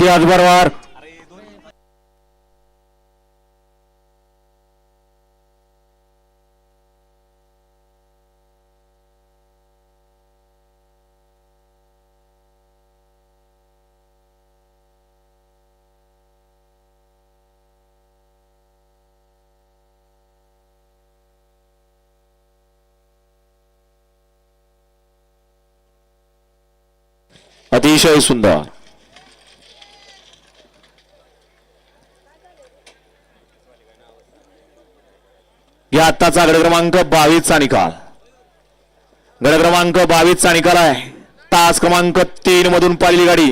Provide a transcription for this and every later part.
त्याचबरोबर अतिशय सुंदर। या आत्ताचा गड क्रमांक बावीसचा निकाल. गड क्रमांक बावीसचा निकाल आहे. तास क्रमांक तीन मधून पाहिली गाडी.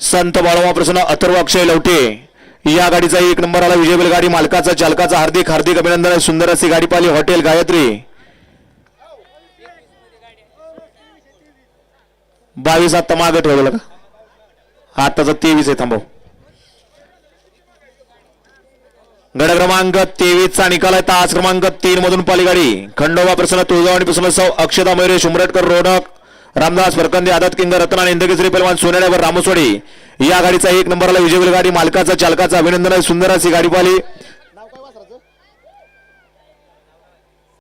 संत बाळोमा प्रसन्न अथर्व अक्षय लवटे. या गाडीचा एक नंबर आला विजय गाडी मालकाचा चालकाचा हार्दिक हार्दिक अभिनंदन सुंदर अशी गाडी पाहिली हॉटेल गायत्री. बावीस आत्ता मागे ठेवलं का? आत्ताचा तेवीस आहे थांबव. गड क्रमांक तेवीस चा निकाल आहे. तास क्रमांक तीन मधून पालीगाडी. खंडोबा प्रसन्न तुळजावाडी प्रसन्न सौ अक्षता मयुरेश उमरटकर रोडक रामदास फरकंदे आदत किंग रत्न आणि इंदकेसरी पैलवान सोनेड्यावर रामसवाडी या गाडीचा एक नंबरला विजयवल गाडी मालकाचा चालकाचा अभिनंदन आहे सुंदर अशी गाडी पाली